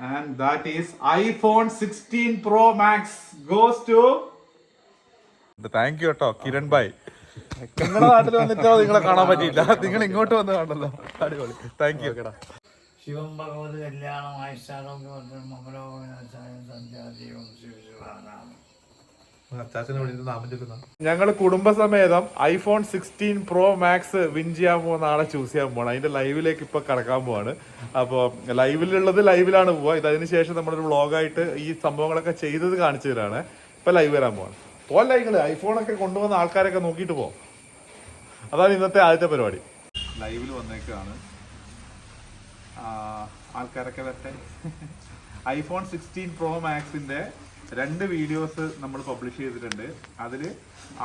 and that is iPhone 16 Pro Max goes to thank you കേട്ടോ. കിരൺ ഭായ് നിങ്ങളുടെ നാട്ടിൽ വന്നിട്ടോ? നിങ്ങളെ കാണാൻ പറ്റിയില്ല. നിങ്ങൾ ഇങ്ങോട്ട് വന്ന് കാണല്ലോ അടിപൊളി. താങ്ക് യു കേടാ ശിവം ഭഗവത് കല്യാണം ആയിഷാരോഗ്യവർദ്ധനം മമലോകനാചാര്യം സന്ധ്യാദീപം ശിവശിവാനാമം ഞങ്ങൾ കുടുംബസമേതം iPhone sixteen pro max win ചെയ്യാൻ പോകുന്ന ആളെ ചൂസ് ചെയ്യാൻ പോകണം അതിന്റെ ലൈവിലേക്ക് ഇപ്പൊ കടക്കാൻ പോവാണ്. അപ്പോൾ ലൈവിലുള്ളത് ലൈവിലാണ് പോവുക ഇത് അതിനുശേഷം നമ്മളൊരു വ്ളോഗായിട്ട് ഈ സംഭവങ്ങളൊക്കെ ചെയ്തത് കാണിച്ചു തരാണ്. ഇപ്പൊ ലൈവ് വരാൻ പോവാണ്. പോലെ ഐഫോൺ ഒക്കെ കൊണ്ടുവന്ന ആൾക്കാരൊക്കെ നോക്കിയിട്ട് പോകും അതാണ് ഇന്നത്തെ ആദ്യത്തെ പരിപാടി. ലൈവിൽ വന്നേക്കാണ്. ആൾക്കാരൊക്കെ വരട്ടെ. ഐഫോൺ സിക്സ്റ്റീൻ പ്രോ മാക്സിന്റെ രണ്ട് വീഡിയോസ് നമ്മൾ പബ്ലിഷ് ചെയ്തിട്ടുണ്ട്. അതിൽ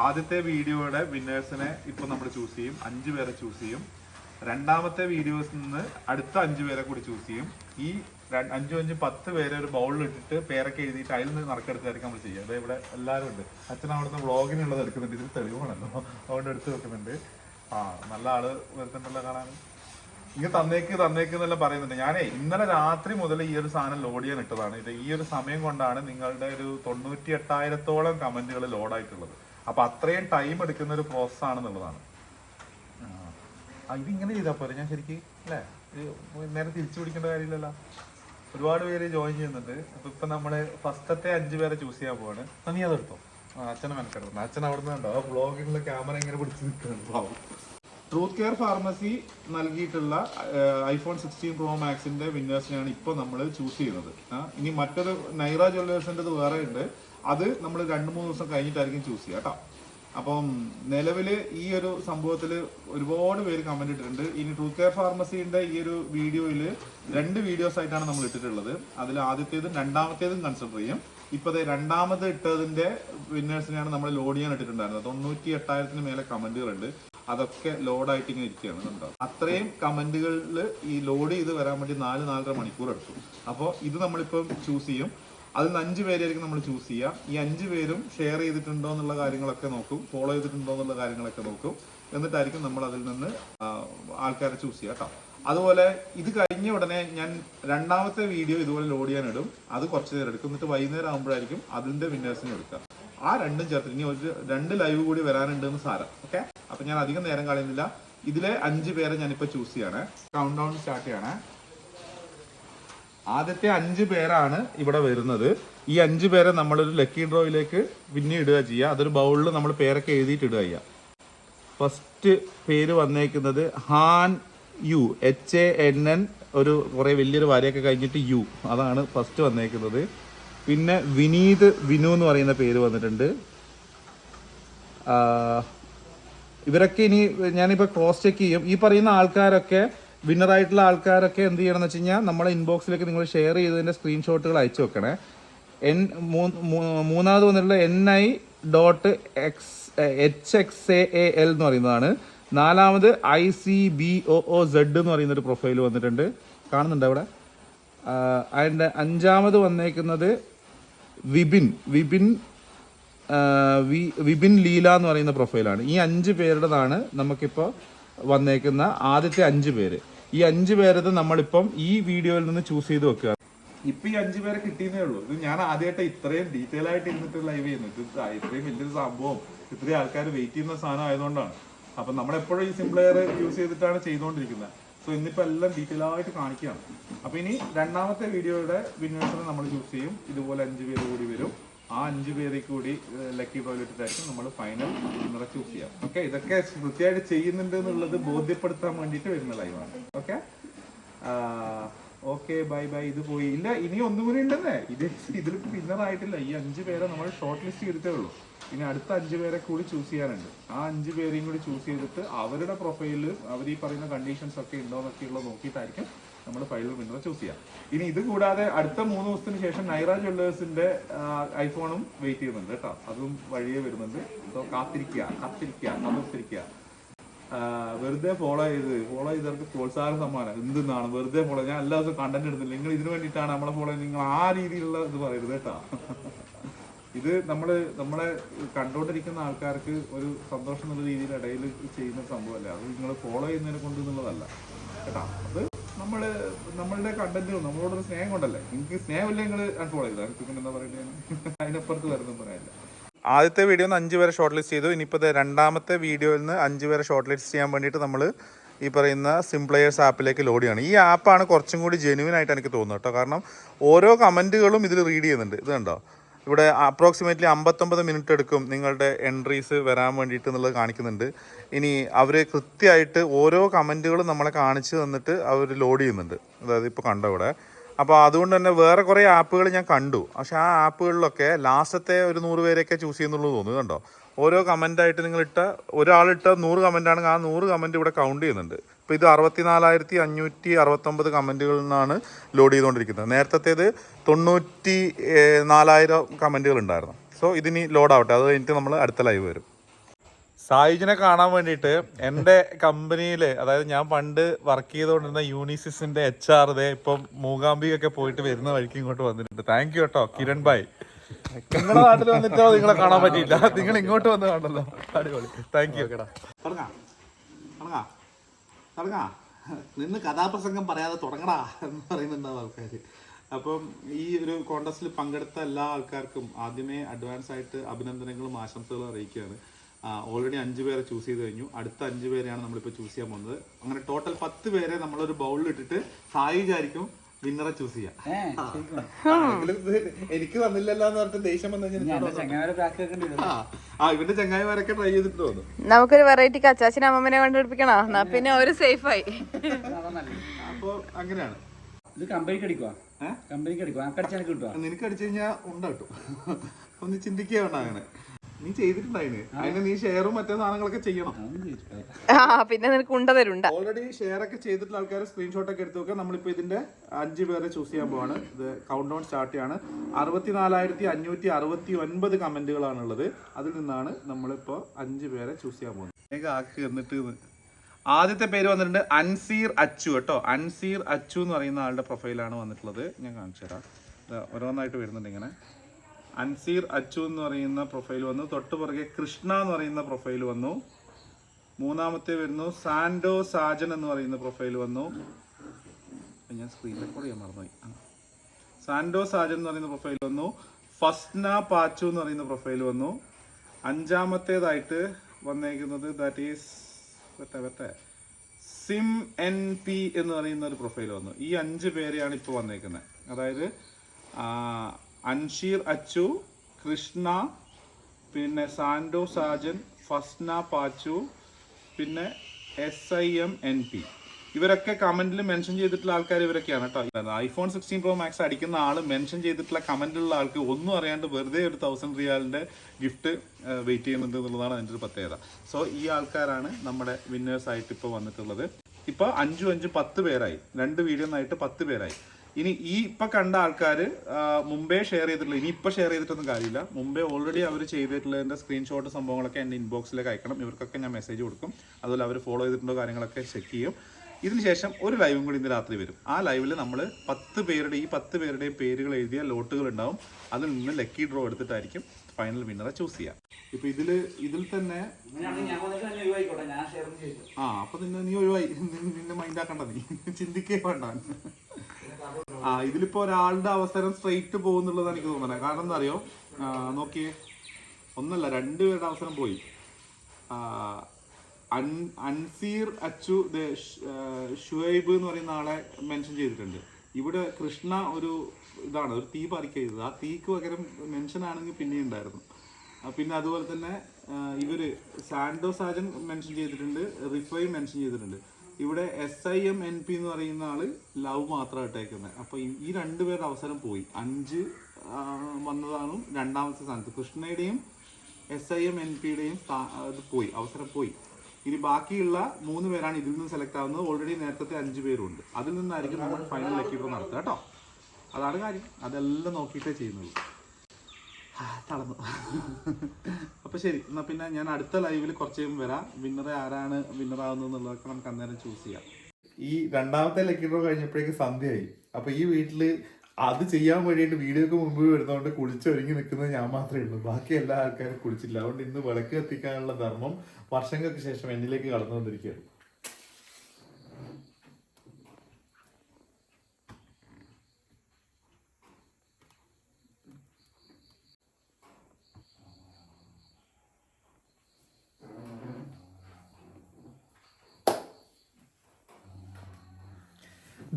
ആദ്യത്തെ വീഡിയോയുടെ വിന്നേഴ്സിനെ ഇപ്പം നമ്മൾ ചൂസ് ചെയ്യും. അഞ്ച് പേരെ ചൂസ് ചെയ്യും. രണ്ടാമത്തെ വീഡിയോസിൽ നിന്ന് അടുത്ത അഞ്ച് പേരെ കൂടി ചൂസ് ചെയ്യും. ഈ അഞ്ചു അഞ്ച് അഞ്ചും പത്ത് പേരെ ഒരു ബൗളിൽ ഇട്ടിട്ട് പേരൊക്കെ എഴുതിയിട്ട് അതിൽ നിന്ന് നറുക്കെടുത്തായിരിക്കും നമ്മൾ ചെയ്യുക. അതായത് ഇവിടെ എല്ലാവരും ഉണ്ട്. അച്ഛൻ അവിടുന്ന് വ്ളോഗിനുള്ളത് എടുക്കുന്നുണ്ട്. ഇതിൽ തെളിവാണല്ലോ. അതുകൊണ്ട് എടുത്ത് വെക്കുന്നുണ്ട്. ആ നല്ല ആൾ വരുന്നുണ്ടല്ലോ കാണാൻ. ഇങ്ങ് തന്നേക്ക് തന്നേക്ക് എന്നെല്ലാം പറയുന്നുണ്ട്. ഞാനേ ഇന്നലെ രാത്രി മുതൽ ഈ ഒരു സാധനം ലോഡ് ചെയ്യാൻ ഇട്ടതാണ്. ഇത് ഈ ഒരു സമയം കൊണ്ടാണ് നിങ്ങളുടെ ഒരു തൊണ്ണൂറ്റി എട്ടായിരത്തോളം കമന്റുകൾ ലോഡായിട്ടുള്ളത് അപ്പൊ അത്രയും ടൈം എടുക്കുന്ന ഒരു പ്രോസസ് ആണെന്നുള്ളതാണ്. ഇതിങ്ങനെ ചെയ്താൽ പോരെ ഞാൻ ശരിക്കും? അല്ലേ? നേരെ തിരിച്ചു പിടിക്കേണ്ട കാര്യമില്ലല്ലോ. ഒരുപാട് പേര് ജോയിൻ ചെയ്യുന്നുണ്ട്. അപ്പൊ ഇപ്പൊ നമ്മൾ ഫസ്റ്റത്തെ അഞ്ചു പേരെ ചൂസ് ചെയ്യാൻ പോവാണ്. നീ അതെടുത്തോ? അച്ഛനെ മനസ്സിലാക്കുന്നു അച്ഛൻ അവിടെ നിന്നുണ്ടോ ആ ബ്ലോഗിലുള്ള ക്യാമറ ഇങ്ങനെ പിടിച്ച് നിൽക്കുന്നുണ്ട്. ട്രൂത്ത് കെയർ ഫാർമസി നൽകിയിട്ടുള്ള ഐഫോൺ സിക്സ്റ്റീൻ പ്രോ മാക്സിന്റെ വിന്നേഴ്സിനെയാണ് ഇപ്പോൾ നമ്മൾ ചൂസ് ചെയ്യുന്നത്. ഇനി മറ്റൊരു നൈറ ജ്വല്ലേഴ്സിന്റെത് വേറെ ഉണ്ട്. അത് നമ്മൾ രണ്ട് മൂന്ന് ദിവസം കഴിഞ്ഞിട്ടായിരിക്കും ചൂസ് ചെയ്യുക കേട്ടോ. അപ്പം നിലവിൽ ഈ ഒരു സംഭവത്തിൽ ഒരുപാട് പേര് കമന്റ് ഇട്ടിട്ടുണ്ട്. ഇനി ട്രൂത്ത് കെയർ ഫാർമസിന്റെ ഈ ഒരു വീഡിയോയിൽ രണ്ട് വീഡിയോസ് ആയിട്ടാണ് നമ്മൾ ഇട്ടിട്ടുള്ളത്. അതിൽ ആദ്യത്തേതും രണ്ടാമത്തേതും കൺസിഡർ ചെയ്യും. ഇപ്പോൾ രണ്ടാമത് ഇട്ടതിന്റെ വിന്നേഴ്സിനെയാണ് നമ്മൾ ലോഡ് ചെയ്യാൻ ഇട്ടിട്ടുണ്ടായിരുന്നത്. തൊണ്ണൂറ്റി എട്ടായിരത്തിന് മേലെ കമന്റുകളുണ്ട് അതൊക്കെ ലോഡായിട്ട് ഇങ്ങനെ ഇരിക്കുകയാണ് കണ്ടോ? അത്രയും കമന്റുകളിൽ ഈ ലോഡ് ചെയ്ത് വരാൻ വേണ്ടി നാല് നാലര മണിക്കൂർ എടുത്തു. അപ്പോൾ ഇത് നമ്മളിപ്പം ചൂസ് ചെയ്യും. അതിൽ നിന്ന് അഞ്ച് പേരായിരിക്കും നമ്മൾ ചൂസ് ചെയ്യുക. ഈ അഞ്ച് പേരും ഷെയർ ചെയ്തിട്ടുണ്ടോ എന്നുള്ള കാര്യങ്ങളൊക്കെ നോക്കും. ഫോളോ ചെയ്തിട്ടുണ്ടോ എന്നുള്ള കാര്യങ്ങളൊക്കെ നോക്കും. എന്നിട്ടായിരിക്കും നമ്മൾ അതിൽ നിന്ന് ആൾക്കാരെ ചൂസ് ചെയ്യുക കേട്ടോ. അതുപോലെ ഇത് കഴിഞ്ഞ ഉടനെ ഞാൻ രണ്ടാമത്തെ വീഡിയോ ഇതുപോലെ ലോഡ് ചെയ്യാൻ ഇടും. അത് കുറച്ച് നേരം എടുക്കും. എന്നിട്ട് വൈകുന്നേരം ആകുമ്പോഴായിരിക്കും അതിന്റെ വിന്നേഴ്സിനെ എടുക്കുക. ആ രണ്ടും ചേർത്ത്. ഇനി ഒരു രണ്ട് ലൈവ് കൂടി വരാനുണ്ട് എന്ന് സാരം. ഓക്കെ അപ്പൊ ഞാൻ അധികം നേരം കളയുന്നില്ല. ഇതിലെ അഞ്ച് പേരെ ഞാനിപ്പോ ചൂസ് ചെയ്യാണ്. കൗണ്ട് ഡൗൺ സ്റ്റാർട്ട് ചെയ്യാണ്. ആദ്യത്തെ അഞ്ച് പേരാണ് ഇവിടെ വരുന്നത്. ഈ അഞ്ച് പേരെ നമ്മളൊരു ലക്കി ഡ്രോയിലേക്ക് പിന്നെ ഇടുക ചെയ്യുക. അതൊരു ബൗളിൽ നമ്മൾ പേരൊക്കെ എഴുതിയിട്ട് ഇടുക ചെയ്യുക. ഫസ്റ്റ് പേര് വന്നേക്കുന്നത് ഹാൻ യു. എച്ച് എ എൻ എൻ ഒരു കുറേ വലിയൊരു വരയൊക്കെ കഴിഞ്ഞിട്ട് യു. അതാണ് ഫസ്റ്റ് വന്നേക്കുന്നത്. പിന്നെ വിനീത് വിനു എന്ന് പറയുന്ന പേര് വന്നിട്ടുണ്ട്. ഇവരൊക്കെ ഇനി ഞാനിപ്പോൾ ക്രോസ് ചെക്ക് ചെയ്യും. ഈ പറയുന്ന ആൾക്കാരൊക്കെ വിന്നറായിട്ടുള്ള ആൾക്കാരൊക്കെ എന്ത് ചെയ്യണം എന്ന് വെച്ച് കഴിഞ്ഞാൽ നമ്മളെ ഇൻബോക്സിലേക്ക് നിങ്ങൾ ഷെയർ ചെയ്തതിന്റെ സ്ക്രീൻഷോട്ടുകൾ അയച്ചു വെക്കണേ. എൻ മൂന്നാമത് വന്നിട്ടുള്ള N I dot X H X A L എന്ന് പറയുന്നതാണ്. നാലാമത് I C B O O Z എന്ന് പറയുന്ന ഒരു പ്രൊഫൈൽ വന്നിട്ടുണ്ട്. കാണുന്നുണ്ട് അവിടെ? അതിന്റെ അഞ്ചാമത് വന്നേക്കുന്നത് വിപിൻ വിപിൻ വി- വിപിൻ ലീല എന്ന് പറയുന്ന പ്രൊഫൈലാണ്. ഈ അഞ്ച് പേരുടേതാണ് നമുക്കിപ്പോൾ വന്നേക്കുന്ന ആദ്യത്തെ അഞ്ച് പേര്. ഈ അഞ്ച് പേരത് നമ്മളിപ്പം ഈ വീഡിയോയിൽ നിന്ന് ചൂസ് ചെയ്ത് വെക്കുക. ഇപ്പൊ ഈ അഞ്ചു പേരെ കിട്ടിയെന്നേ ഉള്ളൂ. ഇത് ഞാൻ ആദ്യമായിട്ട് ഇത്രയും ഡീറ്റെയിൽ ആയിട്ട് ഇരുന്നിട്ട് ലൈവ് ചെയ്യുന്നു. ഇത് ഇത്രയും വലിയൊരു സംഭവം. ഇത്രയും ആൾക്കാർ വെയിറ്റ് ചെയ്യുന്ന സാധനം ആയതുകൊണ്ടാണ്. അപ്പൊ നമ്മളെപ്പോഴും ഈ സിംപ്ലെയർ യൂസ് ചെയ്തിട്ടാണ് ചെയ്തുകൊണ്ടിരിക്കുന്നത്. സോ ഇന്നിപ്പോൾ എല്ലാം ഡീറ്റെയിൽ ആയിട്ട് കാണിക്കുകയാണ്. അപ്പോൾ ഇനി രണ്ടാമത്തെ വീഡിയോയുടെ വിന്നേഴ്സിനെ നമ്മൾ ചൂസ് ചെയ്യും. ഇതുപോലെ അഞ്ച് പേര് കൂടി വരും. ആ അഞ്ച് പേരെ കൂടി ലക്കി ടോയ്ലറ്റിലായിരിക്കും നമ്മൾ ഫൈനൽ വിന്നറെ ചൂസ് ചെയ്യാം. ഓക്കെ ഇതൊക്കെ വൃത്തിയായിട്ട് ചെയ്യുന്നുണ്ട് എന്നുള്ളത് ബോധ്യപ്പെടുത്താൻ വേണ്ടിയിട്ട് വരുന്ന ലൈവാണ് ഓക്കെ ഓക്കെ ബൈ ബൈ ഇത് പോയി. ഇല്ല ഇനി ഒന്നും കൂടി ഉണ്ടെന്നേ. ഇത് ഇതിൽ വിന്നർ ആയിട്ടില്ല. ഈ അഞ്ച് പേരെ നമ്മൾ ഷോർട്ട് ലിസ്റ്റ് ചെയ്തിട്ടേ ഉള്ളൂ. ഇനി അടുത്ത അഞ്ച് പേരെ കൂടി ചൂസ് ചെയ്യാനുണ്ട്. ആ അഞ്ച് പേരെയും കൂടി ചൂസ് ചെയ്തിട്ട് അവരുടെ പ്രൊഫൈലിൽ അവർ ഈ പറയുന്ന കണ്ടീഷൻസ് ഒക്കെ ഉണ്ടോ എന്നൊക്കെയുള്ള നോക്കിയിട്ടായിരിക്കും നമ്മൾ ഫൈനൽ വിന്നറെ ചൂസ് ചെയ്യാം. ഇനി ഇത് കൂടാതെ അടുത്ത മൂന്ന് ദിവസത്തിന് ശേഷം നൈറ ജ്വല്ലേഴ്സിന്റെ ഐഫോണും വെയിറ്റ് ചെയ്യുന്നുണ്ട് കേട്ടോ. അതും വഴിയെ വരുന്നുണ്ട്. സോ കാത്തിരിക്കുക കാത്തിരിക്കുക കാത്തിരിക്കുക വെറുതെ ഫോളോ ചെയ്ത് ഫോളോ ചെയ്തവർക്ക് പ്രോത്സാഹന സമ്മാനം എന്തെന്നാണ്? വെറുതെ ഫോളോ ഞാൻ എല്ലാ ദിവസവും കണ്ടന്റ് എടുത്തില്ല. നിങ്ങൾ ഇതിനു വേണ്ടിയിട്ടാണ് നമ്മളെ ഫോളോ നിങ്ങൾ ആ രീതിയിലുള്ള ഇത് പറയരുത് കേട്ടോ. ഇത് നമ്മൾ നമ്മളെ കണ്ടുകൊണ്ടിരിക്കുന്ന ആൾക്കാർക്ക് ഒരു സന്തോഷം എന്നുള്ള രീതിയിൽ ഇടയിൽ ചെയ്യുന്ന സംഭവമല്ല. അത് നിങ്ങൾ ഫോളോ ചെയ്യുന്നതിനെ കൊണ്ട് എന്നുള്ളതല്ല. കേട്ടാ. അത് നമ്മൾ നമ്മളുടെ കണ്ടന്റ് നമ്മളോടൊരു സ്നേഹം കൊണ്ടല്ലേ? നിങ്ങൾക്ക് സ്നേഹമില്ല നിങ്ങൾ അൺഫോളോ പിന്നെ എന്താ പറയുന്നത്? അതിനപ്പുറത്ത് വരുന്നു പറയാനില്ല. ആദ്യത്തെ വീഡിയോ നിന്ന് അഞ്ച് പേരെ ഷോർട്ട് ലിസ്റ്റ് ചെയ്തു. ഇനിയിപ്പോൾ രണ്ടാമത്തെ വീഡിയോയിൽ നിന്ന് അഞ്ച് പേരെ ഷോർട്ട് ലിസ്റ്റ് ചെയ്യാൻ വേണ്ടിയിട്ട് നമ്മൾ ഈ പറയുന്ന സിംപ്ലയേഴ്സ് ആപ്പിലേക്ക് ലോഡ് ചെയ്യണം. ഈ ആപ്പാണ് കുറച്ചും കൂടി ജെനുവിൻ ആയിട്ട് എനിക്ക് തോന്നുന്നത് കേട്ടോ. കാരണം ഓരോ കമന്റുകളും ഇതിൽ റീഡ് ചെയ്യുന്നുണ്ട്. ഇത് കണ്ടോ? ഇവിടെ അപ്രോക്സിമേറ്റ്ലി അമ്പത്തൊമ്പത് മിനിറ്റ് എടുക്കും നിങ്ങളുടെ എൻട്രീസ് വരാൻ വേണ്ടിയിട്ട് എന്നുള്ളത് കാണിക്കുന്നുണ്ട്. ഇനി അവർ കൃത്യമായിട്ട് ഓരോ കമന്റുകളും നമ്മളെ കാണിച്ച് തന്നിട്ട് അവർ ലോഡ് ചെയ്യുന്നുണ്ട്. അതായത് ഇപ്പോൾ കണ്ടോ ഇവിടെ? അപ്പോൾ അതുകൊണ്ട് തന്നെ വേറെ കുറേ ആപ്പുകൾ ഞാൻ കണ്ടു. പക്ഷേ ആ ആപ്പുകളിലൊക്കെ ലാസ്റ്റത്തെ ഒരു നൂറ് പേരെയൊക്കെ ചൂസ് ചെയ്യുന്നുള്ളൂ തോന്നുന്നു. കണ്ടോ? ഓരോ കമന്റായിട്ട് നിങ്ങളിട്ട ഒരാളിട്ട നൂറ് കമന്റാണെങ്കിൽ ആ നൂറ് കമന്റ് ഇവിടെ കൗണ്ട് ചെയ്യുന്നുണ്ട്. ഇപ്പോൾ ഇത് അറുപത്തിനാലായിരത്തി അഞ്ഞൂറ്റി അറുപത്തൊമ്പത് കമന്റുകളിൽ നിന്നാണ് ലോഡ് ചെയ്തുകൊണ്ടിരിക്കുന്നത്. നേരത്തേത് തൊണ്ണൂറ്റി നാലായിരം കമന്റുകൾ ഉണ്ടായിരുന്നു. സോ ഇതിനി ലോഡ് ആവട്ടെ. അത് കഴിഞ്ഞിട്ട് നമ്മൾ അടുത്ത ലൈവ് വരും. സായുജിനെ കാണാൻ വേണ്ടിയിട്ട് എന്റെ കമ്പനിയിൽ അതായത് ഞാൻ പണ്ട് വർക്ക് ചെയ്തുകൊണ്ടിരുന്ന യൂണിസിസിന്റെ എച്ച് ആർ ദേ ഇപ്പം മൂകാംബികൊക്കെ പോയിട്ട് വരുന്ന വഴിക്ക് ഇങ്ങോട്ട് വന്നിട്ടുണ്ട്. താങ്ക് യു കേട്ടോ കിരൺ ഭായ് നിങ്ങളുടെ നാട്ടിൽ വന്നിട്ടോ നിങ്ങളെ കാണാൻ പറ്റിയില്ല. നിങ്ങൾ ഇങ്ങോട്ട് വന്ന് കാണല്ലോ അടിപൊളി. താങ്ക് യു തുടങ്ങാം. നിന്ന് കഥാപ്രസംഗം പറയാതെ തുടങ്ങടാ എന്ന് പറയുന്നുണ്ടാവും ആൾക്കാർ അപ്പം ഈ ഒരു കോണ്ടസ്റ്റിൽ പങ്കെടുത്ത എല്ലാ ആൾക്കാർക്കും ആദ്യമേ അഡ്വാൻസ് ആയിട്ട് അഭിനന്ദനങ്ങളും ആശംസകളും അറിയിക്കുകയാണ്. ഓൾറെഡി അഞ്ച് പേരെ ചൂസ് ചെയ്ത് കഴിഞ്ഞു. അടുത്ത അഞ്ച് പേരെയാണ് നമ്മളിപ്പോൾ ചൂസ് ചെയ്യാൻ പോകുന്നത്. അങ്ങനെ ടോട്ടൽ പത്ത് പേരെ നമ്മളൊരു ബൗളിൽ ഇട്ടിട്ട് സായി വിചാരിക്കും വിന്നറെ ചൂസ് ചെയ്യാം. എനിക്ക് വന്നില്ലല്ലോ എന്ന് പറഞ്ഞിട്ട് ദേഷ്യം വന്നു കഴിഞ്ഞാൽ ആ ആ ഇവന്റെ ചങ്ങായിമാരൊക്കെ ട്രൈ ചെയ്തിട്ട് തോന്നുന്നു നമുക്കൊരു വെറൈറ്റി കച്ചാച്ചിനെ അമ്മമ്മനെ കണ്ടുപിടിപ്പിക്കണോ? എന്നാ പിന്നെ അവർ സേഫായി അപ്പൊ അങ്ങനെയാണ്. ഇത് കമ്പനിക്ക് അടിക്കുക കമ്പനിക്ക് അടിക്കുക നിനക്ക് അടിച്ചു കഴിഞ്ഞാൽ ഉണ്ടാട്ടോ ഒന്ന് ചിന്തിക്കുക വേണ്ട അങ്ങനെ. നീ ചെയ്തിട്ടുണ്ടായിന് അതിന്? നീ ഷെയറും മറ്റേ സാധനങ്ങളൊക്കെ ചെയ്യണം. ആ പിന്നെ നിനക്ക് ഉണ്ട തരുണ്ട. ഓൾറെഡി ഷെയർ ഒക്കെ ചെയ്തിട്ടുള്ള ആൾക്കാർ സ്ക്രീൻഷോട്ട് ഒക്കെ എടുത്തു നോക്കാം. നമ്മളിപ്പോ ഇതിന്റെ അഞ്ച് പേരെ ചൂസ് ചെയ്യാൻ പോവാണ്. ഇത് കൗണ്ട് ഡൗൺ സ്റ്റാർട്ട് ചെയ്യാണ്. അറുപത്തിനാലായിരത്തി അഞ്ഞൂറ്റി അറുപത്തി ഒൻപത് കമന്റുകളാണ് ഉള്ളത് അതിൽ നിന്നാണ് നമ്മളിപ്പോ അഞ്ച് പേരെ ചൂസ് ചെയ്യാൻ പോകുന്നത്. ആക്ക് എന്നിട്ട് ആദ്യത്തെ പേര് വന്നിട്ടുണ്ട് അൻസീർ അച്ചു കേട്ടോ. അൻസീർ അച്ചു എന്ന് പറയുന്ന ആളുടെ പ്രൊഫൈലാണ് വന്നിട്ടുള്ളത്. ഞാൻ കാണിച്ചു തരാം ഓരോന്നായിട്ട് വരുന്നുണ്ട് ഇങ്ങനെ. അൻസീർ അച്ചു എന്ന് പറയുന്ന പ്രൊഫൈൽ വന്നു. തൊട്ട് പുറകെ കൃഷ്ണ എന്ന് പറയുന്ന പ്രൊഫൈൽ വന്നു. മൂന്നാമത്തെ വരുന്നു സാൻഡോ സാജൻ എന്ന് പറയുന്ന പ്രൊഫൈൽ വന്നു. ഞാൻ സ്ക്രീൻ റെക്കോർഡ് ചെയ്യാൻ മറന്നുപോയി. സാൻഡോ സാജൻ എന്ന് പറയുന്ന പ്രൊഫൈൽ വന്നു. ഫസ്ന പാച്ചു എന്ന് പറയുന്ന പ്രൊഫൈൽ വന്നു. അഞ്ചാമത്തേതായിട്ട് വന്നേക്കുന്നത് ദാറ്റ് ഈസ് വെട്ടെ വെട്ടെ. സിം എൻ പി എന്ന് പറയുന്ന ഒരു പ്രൊഫൈൽ വന്നു. ഈ അഞ്ച് പേരെയാണ് ഇപ്പോൾ വന്നേക്കുന്നത്. അതായത് അൻഷീർ അച്ചു കൃഷ്ണ പിന്നെ സാൻഡോ സാജൻ ഫസ്ന പാച്ചു പിന്നെ S I M N P ഇവരൊക്കെ കമന്റിൽ മെൻഷൻ ചെയ്തിട്ടുള്ള ആൾക്കാർ ഇവരൊക്കെയാണ് കേട്ടോ ഐഫോൺ സിക്സ്റ്റീൻ പ്രോ മാക്സ് അടിക്കുന്ന ആൾ മെൻഷൻ ചെയ്തിട്ടുള്ള കമന്റിലുള്ള ആൾക്ക് ഒന്നും അറിയാണ്ട് വെറുതെ ഒരു തൗസൻഡ് റിയാലിന്റെ ഗിഫ്റ്റ് വെയിറ്റ് ചെയ്യുന്നുണ്ട് എന്നുള്ളതാണ് അതിന്റെ ഒരു പ്രത്യേകത. സോ ഈ ആൾക്കാരാണ് നമ്മുടെ വിന്നേഴ്സ് ആയിട്ട് ഇപ്പോൾ വന്നിട്ടുള്ളത്. ഇപ്പോൾ അഞ്ചും അഞ്ചും പത്ത് പേരായി. രണ്ട് വീഡിയോ പത്ത് പേരായി. ഇനി ഈ ഇപ്പൊ കണ്ട ആൾക്കാർ മുമ്പേ ഷെയർ ചെയ്തിട്ടുള്ള ഇനി ഇപ്പൊ ഷെയർ ചെയ്തിട്ടൊന്നും കാര്യമില്ല. മുമ്പേ ഓൾറെഡി അവർ ചെയ്തിട്ടുള്ളതിന്റെ സ്ക്രീൻഷോട്ട് സംഭവങ്ങളൊക്കെ എന്റെ ഇൻബോക്സിലേക്ക് അയക്കണം. ഇവർക്കൊക്കെ ഞാൻ മെസ്സേജ് കൊടുക്കും. അതുപോലെ അവർ ഫോളോ ചെയ്തിട്ടുണ്ടോ കാര്യങ്ങളൊക്കെ ചെക്ക് ചെയ്യും. ഇതിനുശേഷം ഒരു ലൈവും കൂടി ഇന്ന് രാത്രി വരും. ആ ലൈവിൽ നമ്മൾ പത്ത് പേരുടെ ഈ പത്ത് പേരുടെയും പേരുകൾ എഴുതിയ ലോട്ടുകൾ ഉണ്ടാവും. അതിൽ നിന്ന് ലക്കി ഡ്രോ എടുത്തിട്ടായിരിക്കും ഫൈനൽ വിന്നറെ ചൂസ് ചെയ്യാം. ഇപ്പൊ ഇതിൽ ഇതിൽ തന്നെ ആ അപ്പൊ നിന്നെ നീ ഒഴിവായി. നിന്നെ മൈൻഡ് ആക്കണ്ട നീ. ചിന്തിക്കേ വേണ്ട. ആ ഇതിലിപ്പോ ഒരാളുടെ അവസരം സ്ട്രെയിറ്റ് പോകുന്നുള്ളതാണ് എനിക്ക് തോന്നുന്നത് കാരണം എന്താ അറിയോ നോക്കിയേ ഒന്നല്ല രണ്ടുപേരുടെ അവസരം പോയി. അൻസീർ അച്ചു ഷുഹൈബ് എന്ന് പറയുന്ന ആളെ മെൻഷൻ ചെയ്തിട്ടുണ്ട്. ഇവിടെ കൃഷ്ണ ഒരു ഇതാണ് ഒരു തീ പറിക്കരുത് ആ തീക്ക് പകരം മെൻഷൻ ആണെങ്കിൽ പിന്നെ ഉണ്ടായിരുന്നു. പിന്നെ അതുപോലെ തന്നെ ഇവർ സാൻഡോ സാജൻ മെൻഷൻ ചെയ്തിട്ടുണ്ട് റിഫൈ മെൻഷൻ ചെയ്തിട്ടുണ്ട്. ഇവിടെ S I M N P എന്ന് പറയുന്ന ആൾ ലവ് മാത്രം ഇട്ടേക്കുന്നത് അപ്പൊ ഈ- രണ്ടുപേരുടെ അവസരം പോയി. അഞ്ച് വന്നതാണ് രണ്ടാമത്തെ സ്ഥാനത്ത് കൃഷ്ണയുടെയും എസ് ഐ എം എൻ പിയുടെയും ഇത് പോയി. അവസരം പോയി. ഇനി ബാക്കിയുള്ള മൂന്ന് പേരാണ് ഇതിൽ നിന്ന് സെലക്ട് ആവുന്നത്. ഓൾറെഡി നേരത്തെ അഞ്ച് പേരുണ്ട്. അതിൽ നിന്നായിരിക്കും നമ്മൾ ഫൈനൽ ലക്കിപ്പോൾ നടത്തുക കേട്ടോ. അതാണ് കാര്യം. അതെല്ലാം നോക്കിയിട്ടേ ചെയ്യുന്നുള്ളൂ. തളർന്നു അപ്പൊ ശരി എന്നാ പിന്നെ ഞാൻ അടുത്ത ലൈവിൽ കുറച്ച് കഴിയുമ്പോൾ വരാം. വിന്നറെ ആരാണ് വിന്നർ ആവുന്നത് എന്നുള്ളതൊക്കെ നമുക്ക് അന്നേരം ചൂസ് ചെയ്യാം. ഈ രണ്ടാമത്തെ ലക്കി ഡ്രോ കഴിഞ്ഞപ്പോഴേക്ക് സന്ധ്യയായി. അപ്പൊ ഈ വീട്ടിൽ അത് ചെയ്യാൻ വേണ്ടിയിട്ട് വീഡിയോക്ക് മുമ്പ് വരുന്നതുകൊണ്ട് കുളിച്ചൊരുങ്ങി നിൽക്കുന്നത് ഞാൻ മാത്രമേ ഉള്ളൂ. ബാക്കി എല്ലാ ആൾക്കാരും കുളിച്ചില്ല. അതുകൊണ്ട് ഇന്ന് വിളക്ക് കത്തിക്കാനുള്ള ധർമ്മം വർഷങ്ങൾക്ക് ശേഷം എന്നിലേക്ക് കടന്നു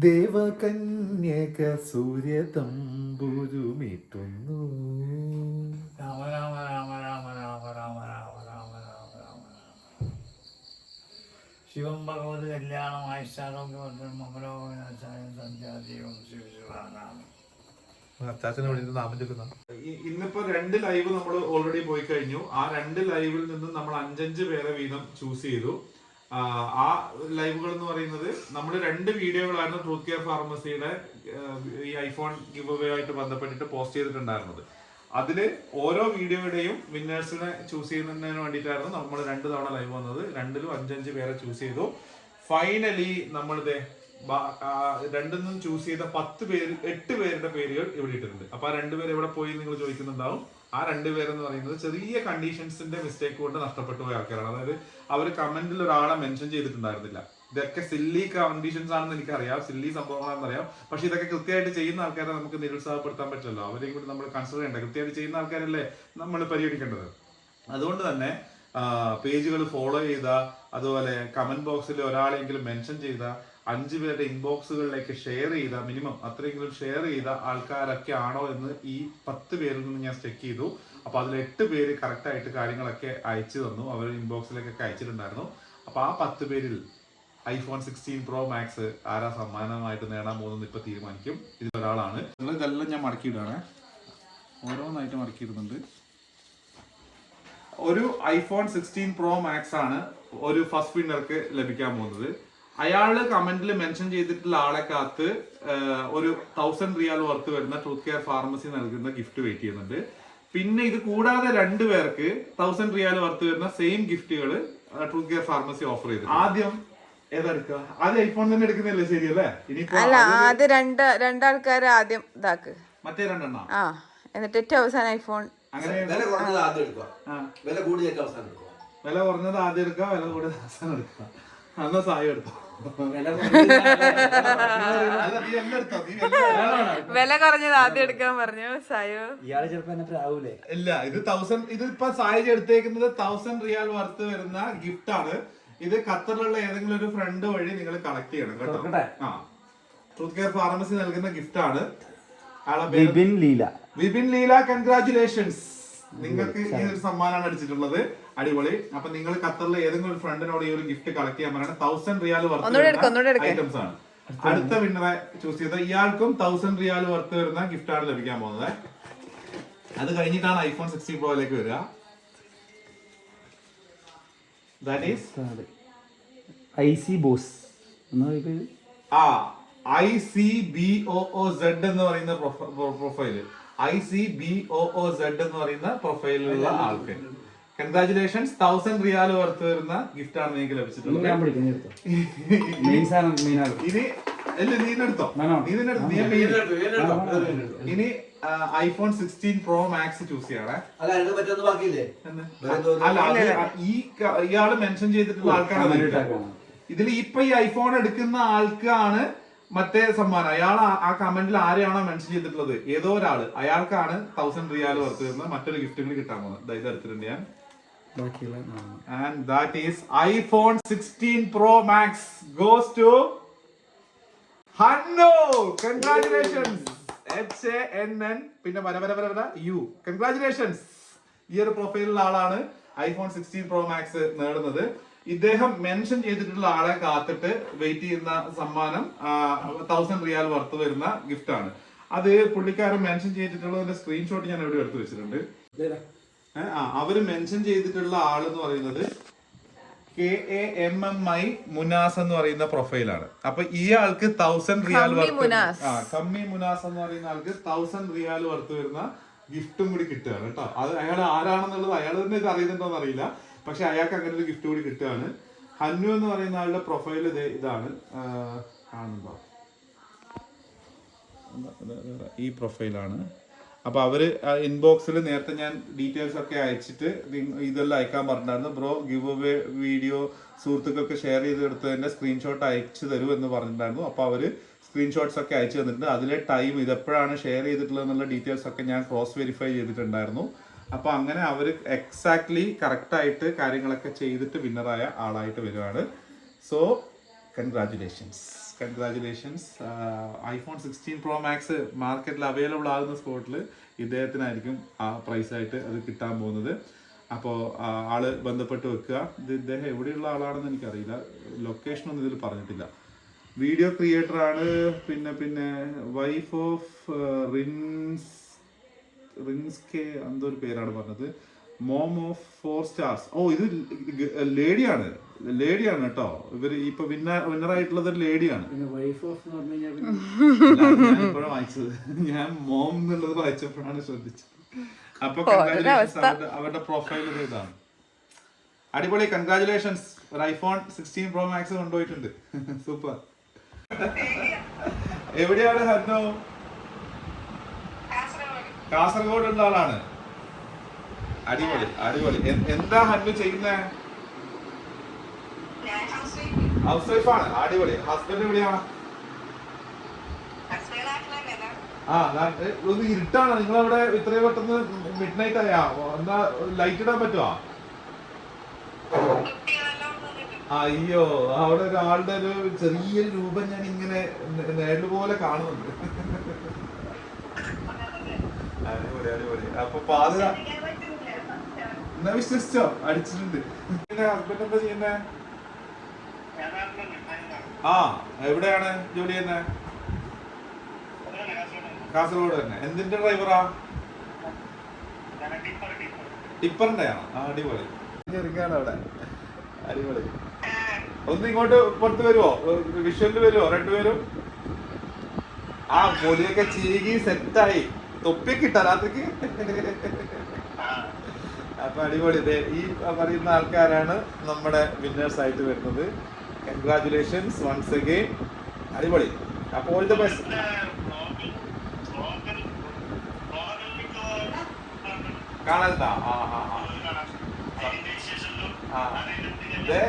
ദേവകന്യക സൂര്യതമ്പുരുമിട്ടുന്നു രാമ രാമ രാമ രാമ രാമ രാമ രാമ രാമ രാമ രാമ ശിവം ഭഗവത് കല്യാണം ആയിഷാരോഗ്യവർദ്ധനം മമലോകനാചാര്യം സന്ധ്യാദീപം ശിവശിവാനാമം ഇന്നിപ്പോ രണ്ട് ലൈവ് നമ്മൾ ഓൾറെഡി പോയി കഴിഞ്ഞു ആ രണ്ട് ലൈവിൽ നിന്നും നമ്മൾ അഞ്ചഞ്ച് പേരെ വീതം ചൂസ് ചെയ്തു ആ, ലൈവുകൾ എന്ന് പറയുന്നത് നമ്മൾ രണ്ട് വീഡിയോകളായിരുന്നു ട്രൂത്ത് കെയർ ഫാർമസിയുടെ ഈ ഐഫോൺ ഗിവ് അവേ ആയിട്ട് ബന്ധപ്പെട്ടിട്ട് പോസ്റ്റ് ചെയ്തിട്ടുണ്ടായിരുന്നത്. അതിൽ ഓരോ വീഡിയോയുടെയും വിന്നേഴ്സിനെ ചൂസ് ചെയ്യുന്നതിന് വേണ്ടിയിട്ടായിരുന്നു നമ്മൾ രണ്ട് തവണ ലൈവ് വന്നത്. രണ്ടിലും അഞ്ചഞ്ച് പേരെ ചൂസ് ചെയ്തു. ഫൈനലി നമ്മളിത് രണ്ടിൽ നിന്നും ചൂസ് ചെയ്ത പത്ത് പേര് എട്ട് പേരുടെ പേരുകൾ ഇവിടെ ഇട്ടിട്ടുണ്ട്. അപ്പൊ ആ രണ്ടുപേര് എവിടെ പോയി നിങ്ങൾ ചോദിക്കുന്നുണ്ടാവും. ആ രണ്ടുപേരെന്ന് പറയുന്നത് ചെറിയ കണ്ടീഷൻസിന്റെ മിസ്റ്റേക്ക് കൊണ്ട് നഷ്ടപ്പെട്ടു പോയ ആൾക്കാരാണ്. അതായത് അവർ കമന്റിൽ ഒരാളെ മെൻഷൻ ചെയ്തിട്ടുണ്ടായിരുന്നില്ല. ഇതൊക്കെ സില്ലി കണ്ടീഷൻസ് ആണെന്ന് എനിക്കറിയാം. സില്ലി സംഭവങ്ങളാണെന്ന് അറിയാം. പക്ഷെ ഇതൊക്കെ കൃത്യമായിട്ട് ചെയ്യുന്ന ആൾക്കാരെ നമുക്ക് നിരുത്സാഹപ്പെടുത്താൻ പറ്റില്ലല്ലോ. അവരെയും കൂടി നമ്മൾ കൺസിഡർ ചെയ്യേണ്ട. കൃത്യമായിട്ട് ചെയ്യുന്ന ആൾക്കാരല്ലേ നമ്മൾ പരിഗണിക്കേണ്ടത്. അതുകൊണ്ട് തന്നെ പേജുകൾ ഫോളോ ചെയ്ത അതുപോലെ കമന്റ് ബോക്സിൽ ഒരാളെങ്കിലും മെൻഷൻ ചെയ്ത അഞ്ചു പേരുടെ ഇൻബോക്സുകളിലേക്ക് ഷെയർ ചെയ്ത മിനിമം അത്രയെങ്കിലും ഷെയർ ചെയ്ത ആൾക്കാരൊക്കെ ആണോ എന്ന് ഈ പത്ത് പേരിൽ നിന്ന് ഞാൻ ചെക്ക് ചെയ്തു. അപ്പോൾ അതിൽ എട്ട് പേര് കറക്റ്റായിട്ട് കാര്യങ്ങളൊക്കെ അയച്ചു തന്നു. അവർ ഇൻബോക്സിലേക്കൊക്കെ അയച്ചിട്ടുണ്ടായിരുന്നു. അപ്പോൾ ആ പത്ത് പേരിൽ ഐഫോൺ സിക്സ്റ്റീൻ പ്രോ മാക്സ് ആരാ സമ്മാനമായിട്ട് നേടാൻ പോകുന്നത് ഇപ്പൊ തീരുമാനിക്കും. ഇതിൽ ഒരാളാണ്. ഇതെല്ലാം ഞാൻ മടക്കിയിടാണ്. ഓരോന്നായിട്ട് മടക്കിയിടുന്നുണ്ട്. ഒരു ഐഫോൺ സിക്സ്റ്റീൻ പ്രോ മാക്സ് ആണ് ഒരു ഫസ്റ്റ് വിന്നർക്ക് ലഭിക്കാൻ പോകുന്നത്. അയാൾ കമന്റിൽ മെൻഷൻ ചെയ്തിട്ടുള്ള ആളെ കാത്ത് ഒരു തൗസൻഡ് റിയാൽ വർത്ത് വരുന്ന ട്രൂത്ത് കെയർ ഫാർമസി നൽകുന്ന ഗിഫ്റ്റ് വെയിറ്റ് ചെയ്യുന്നുണ്ട്. പിന്നെ ഇത് കൂടാതെ രണ്ടു പേർക്ക് തൗസൻഡ് റിയാൽ വർത്ത് വരുന്ന സെയിം ഗിഫ്റ്റുകൾ ട്രൂത്ത് കെയർ ഫാർമസി ഓഫർ ചെയ്തു ആദ്യം ഏതെടുക്കുക ആദ്യം ഐഫോൺ തന്നെ എടുക്കുന്നില്ലേ ശരിയല്ലേ ഇനിയിപ്പോ അല്ല ആദ്യം രണ്ട് രണ്ടാൾക്കാരെ ആദ്യം ഇതാക്ക്. മറ്റേ രണ്ടെണ്ണ? ആ എന്നിട്ട് ഏറ്റവും അവസാനം ഐഫോൺ അങ്ങനെ വില കുറഞ്ഞത് ആദ്യം എടുക്കുക. വില കൂടിയൊക്കെ അവസാനം എടുക്കുക. വില കുറഞ്ഞത് ആദ്യം എടുക്കുക വില കൂടുതൽ അവസാനം എടുക്കുക. എന്നാ സഹായം എടുത്തോ? വില കുറഞ്ഞത് ആദ്യം എടുക്കാൻ പറഞ്ഞു സായോ? ഇയാൾ ചിലപ്പോ എന്നെ പ്രാവൂലേ? ഇല്ല ഇത് തൗസൻഡ് ഇതിപ്പോ സായി എടുത്തേക്കുന്നത് തൗസൻഡ് റിയാൽ വർത്ത് വരുന്ന ഗിഫ്റ്റ് ആണ്. ഇത് ഖത്തറിലുള്ള ഏതെങ്കിലും ഒരു ഫ്രണ്ട് വഴി നിങ്ങൾ കളക്ട് ചെയ്യണം കേട്ടോ? ആ. ട്രൂത്ത് കെയർ ഫാർമസി നൽകുന്ന ഗിഫ്റ്റ് ആണ്. ബിബിൻ ലീല. വിപിൻ ലീല കൺഗ്രാറ്റുലേഷൻസ് നിങ്ങൾക്ക് ഈ ഒരു സമ്മാനമാണ് അടിച്ചിട്ടുള്ളത്. അടിപൊളി. അപ്പൊ നിങ്ങൾ ഖത്തറിലെ ഏതെങ്കിലും ഒരു ഫ്രണ്ടിനോട് ഈ ഒരു ഗിഫ്റ്റ് കളക്ട് ചെയ്യാൻ പറയണം. Thousand riyal worth. ഐറ്റംസ് ആണ്. അടുത്ത വിന്നറെ ചൂസ് ചെയ്ത ഇയാൾക്കും തൗസൻഡ് റിയാൽ വർത്ത് വരുന്ന ഗിഫ്റ്റ് ആണ് ലഭിക്കാൻ പോകുന്നത്. അത് കഴിഞ്ഞിട്ടാണ് ഐഫോൺ സിക്സ്റ്റി പ്രോയിലേക്ക് വരിക. That is I C boss ആ I C B O O Z എന്ന് പറയുന്ന profile I C B O O Z എന്ന് പറയുന്ന പ്രൊഫൈലിലുള്ള ആൾക്ക്. കൺഗ്രാചുലേഷൻസ് തൗസൻഡ് റിയാൽ വർത്ത് വരുന്ന ഗിഫ്റ്റ് ആണ് നിങ്ങൾക്ക് ലഭിച്ചിട്ടുള്ളത്. ഇനി അല്ല നീ? നീ iPhone sixteen pro max choose ചെയ്യണേ. അല്ല ഈ ഇയാൾ മെൻഷൻ ചെയ്തിട്ടുള്ള. ഇട്ടേക്കണം. ഇതിൽ ഇപ്പൊ ഈ ഐഫോൺ എടുക്കുന്ന ആൾക്കാണ് മറ്റേ സമ്മാനം. അയാൾ ആ- കമന്റിൽ ആരെയാണോ മെൻഷൻ ചെയ്തിട്ടുള്ളത്? ഏതോ ഒരാൾ. അയാൾക്കാണ് തൗസൻഡ് റിയാൽ വർത്ത് വരുന്ന മറ്റൊരു ഗിഫ്റ്റ് കൂടി കിട്ടാൻ പോകുന്നത്. ദാ ഇത് എടുത്തിട്ടുണ്ട് ഞാൻ. And that is iPhone sixteen pro max goes to ഹന്നോ congratulations H A N N പിന്നെ വര വര വര വര. യു കൺഗ്രാചുലേഷൻസ് ഈ ഒരു പ്രൊഫൈലിലുള്ള ആളാണ് ഐഫോൺ സിക്സ്റ്റീൻ പ്രോ മാക്സ് നേടുന്നത്. ഇദ്ദേഹം മെൻഷൻ ചെയ്തിട്ടുള്ള ആളെ കാത്തിട്ട് വെയിറ്റ് ചെയ്യുന്ന സമ്മാനം തൗസൻഡ് റിയാൽ വർത്ത് വരുന്ന ഗിഫ്റ്റ് ആണ്. അത് പുള്ളിക്കാരൻ മെൻഷൻ ചെയ്തിട്ടുള്ളതിന്റെ സ്ക്രീൻഷോട്ട് ഞാൻ ഇവിടെ എടുത്തു വെച്ചിട്ടുണ്ട്. ആ അവർ മെൻഷൻ ചെയ്തിട്ടുള്ള ആൾ എന്ന് പറയുന്നത് K A M M I Munas എന്ന് പറയുന്ന പ്രൊഫൈലാണ് അപ്പൊ ഈ ആൾക്ക് തൗസൻഡ് റിയാൽ വർത്ത് ആ കമ്മി മുനാസ് എന്ന് പറയുന്ന ആൾക്ക് തൗസൻഡ് റിയാൽ വർത്ത് വരുന്ന ഗിഫ്റ്റും കൂടി കിട്ടുകയാണ് കേട്ടോ. അത് അയാൾ ആരാണെന്നുള്ളത് അയാൾ തന്നെ ഇത് അറിയുന്നുണ്ടോ അറിയില്ല. പക്ഷെ അയാൾക്ക് അങ്ങനെ ഒരു ഗിഫ്റ്റ് കൂടി കിട്ടുകയാണ്. ഹന്നു എന്ന് പറയുന്ന ആളുടെ പ്രൊഫൈൽ ഇത് ഇതാണ്. കാണുന്നുണ്ടോ ഈ പ്രൊഫൈലാണ് അപ്പോൾ അവർ ഇൻബോക്സിൽ നേരത്തെ ഞാൻ ഡീറ്റെയിൽസ് ഒക്കെ അയച്ചിട്ട് ഇതെല്ലാം അയക്കാൻ പറഞ്ഞിട്ടുണ്ടായിരുന്നു. ബ്രോ ഗിവ് അവേ വീഡിയോ സുഹൃത്തുക്കൾക്ക് ഷെയർ ചെയ്ത് കൊടുത്തതിന്റെ സ്ക്രീൻഷോട്ട് അയച്ചു തരൂ എന്ന് പറഞ്ഞിട്ടുണ്ടായിരുന്നു. അപ്പോൾ അവർ സ്ക്രീൻഷോട്ട്സ് ഒക്കെ അയച്ചു തന്നിട്ടുണ്ട്. അതിലെ ടൈം ഇതെപ്പോഴാണ് ഷെയർ ചെയ്തിട്ടുള്ളത് എന്നുള്ള ഡീറ്റെയിൽസ് ഒക്കെ ഞാൻ ക്രോസ് വെരിഫൈ ചെയ്തിട്ടുണ്ടായിരുന്നു. അപ്പൊ അങ്ങനെ അവർ എക്സാക്ട്ലി കറക്റ്റ് ആയിട്ട് കാര്യങ്ങളൊക്കെ ചെയ്തിട്ട് വിന്നറായ ആളായിട്ട് വരുവാണ്. So congratulations congratulations iPhone sixteen pro max മാർക്കറ്റിൽ അവൈലബിൾ ആകുന്ന സ്പോട്ടിൽ ഇദ്ദേഹത്തിനായിരിക്കും ആ പ്രൈസ് ആയിട്ട് അത് കിട്ടാൻ പോകുന്നത്. അപ്പോൾ ആൾ ബന്ധപ്പെട്ട് വെക്കുക. ഇത് ഇദ്ദേഹം എവിടെയുള്ള ആളാണെന്ന് എനിക്കറിയില്ല. ലൊക്കേഷൻ ഒന്നും ഇതിൽ പറഞ്ഞിട്ടില്ല. വീഡിയോ ക്രിയേറ്റർ ആണ്. പിന്നെ പിന്നെ വൈഫ് ഓഫ് റിൻസ് റിൻസ്കെ എന്തോ ഒരു പേരാണ് പറഞ്ഞത്. Mom of four stars. ഓ ഇത് ലേഡിയാണ്. ലേഡിയാണ് കേട്ടോ. ഇവർ ഇപ്പൊ വിന്നർ ആയിട്ടുള്ളത് ഒരു ലേഡിയാണ്. പിന്നെ വൈഫ് ഓഫ് എന്ന് പറഞ്ഞു കഴിഞ്ഞാൽ ഞാൻ ഇപ്പോഴാണ് വായിച്ചത്. ഞാൻ മോം എന്നുള്ളത് വായിച്ചപ്പോഴാണ് ശ്രദ്ധിച്ചത്. അപ്പൊ കൺഗ്രാചുലേഷൻസ് അവരുടെ- അവരുടെ പ്രൊഫൈൽ ഇതാണ്. അടിപൊളി കൺഗ്രാചുലേഷൻസ് ഒരു ഐഫോൺ സിക്സ്റ്റീൻ പ്രോ മാക്സ് കൊണ്ടുപോയിട്ടുണ്ട്. സൂപ്പർ എവിടെയാണ് ഹന്നോ കാസർഗോഡ് ഉള്ള ആളാണ്. അടിപൊളി അടിപൊളി. എന്താ ഹന്നു ചെയ്യുന്നേ? ഹൗസ് വൈഫാണ് അടിപൊളി. ഹസ്ബൻഡ് എവിടെയാണ് ആ ഒന്ന് ഇരുട്ടാണ്. നിങ്ങൾ അവിടെ ഇത്രയും പെട്ടെന്ന് മിഡ് നൈറ്റ് ആയാ എന്താ ലൈറ്റ് ഇടാൻ പറ്റുമോ അയ്യോ അവിടെ ഒരാളുടെ ഒരു ചെറിയൊരു രൂപം ഞാൻ ഇങ്ങനെ നേരിൽ പോലെ കാണുന്നുണ്ട്. അടിപൊളി അടിപൊളി. അപ്പൊ പാത എന്നാ വിശ്വസിച്ചോ? അടിച്ചിട്ടുണ്ട്. പിന്നെ ഹസ്ബൻഡ് എന്താ ചെയ്യുന്നേ? ആ എവിടെയാണ് ജോലി ചെയ്യുന്നത് കാസർഗോഡ് തന്നെ. എന്തിന്റെ ഡ്രൈവറാ ടിപ്പറിന്റെ ആണോ ആ അടിപൊളി. ചെറുക്കാണ് അവിടെ. അടിപൊളി. ഒന്ന് ഇങ്ങോട്ട് പുറത്ത് വരുമോ വിഷ്വലിൽ വരുമോ രണ്ടുപേരും? ആ പൊലിയൊക്കെ ചീകി സെറ്റായി തൊപ്പിയൊക്കെ ഇട്ട രാത്രിക്ക്? അപ്പൊ അടിപൊളി. ഈ പറയുന്ന ആൾക്കാരാണ് നമ്മുടെ വിന്നേഴ്സ് ആയിട്ട് വരുന്നത്. കൺഗ്രാചുലേഷൻസ് വൺസ് അഗെയിൻ അടിപൊളി. അപ്പോൾ ഓൾ ദ ബെസ്റ്റ് കാണാ ആ ആ. ആ ആ.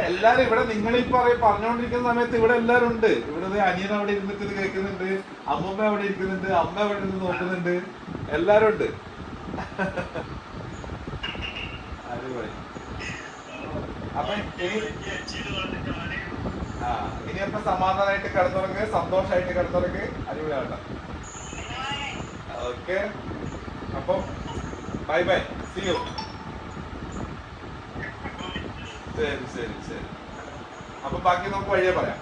എല്ലാരും ഇവിടെ നിങ്ങൾ ഈ പറഞ്ഞുകൊണ്ടിരിക്കുന്ന സമയത്ത് ഇവിടെ എല്ലാരും ഉണ്ട്. ഇവിടെ അനിയൻ അവിടെ ഇരുന്നിട്ട് ഇത് കേൾക്കുന്നുണ്ട്. അമ്മമ്മ അവിടെ ഇരിക്കുന്നുണ്ട്. അമ്മ അവിടെ ഇരുന്ന് നോക്കുന്നുണ്ട്. എല്ലാരും ഉണ്ട്. അപ്പൊ ഇനി അപ്പൊ സമാധാനമായിട്ട് കിടന്നുറങ്ങ് സന്തോഷമായിട്ട് കിടന്നുറങ്ങ്. അടിപൊളിയാവട്ടെ. ഓക്കെ. അപ്പം ബൈ ബൈ. സി യു ശരി ശരി ശരി. അപ്പൊ ബാക്കി നമുക്ക് വഴിയെ പറയാം.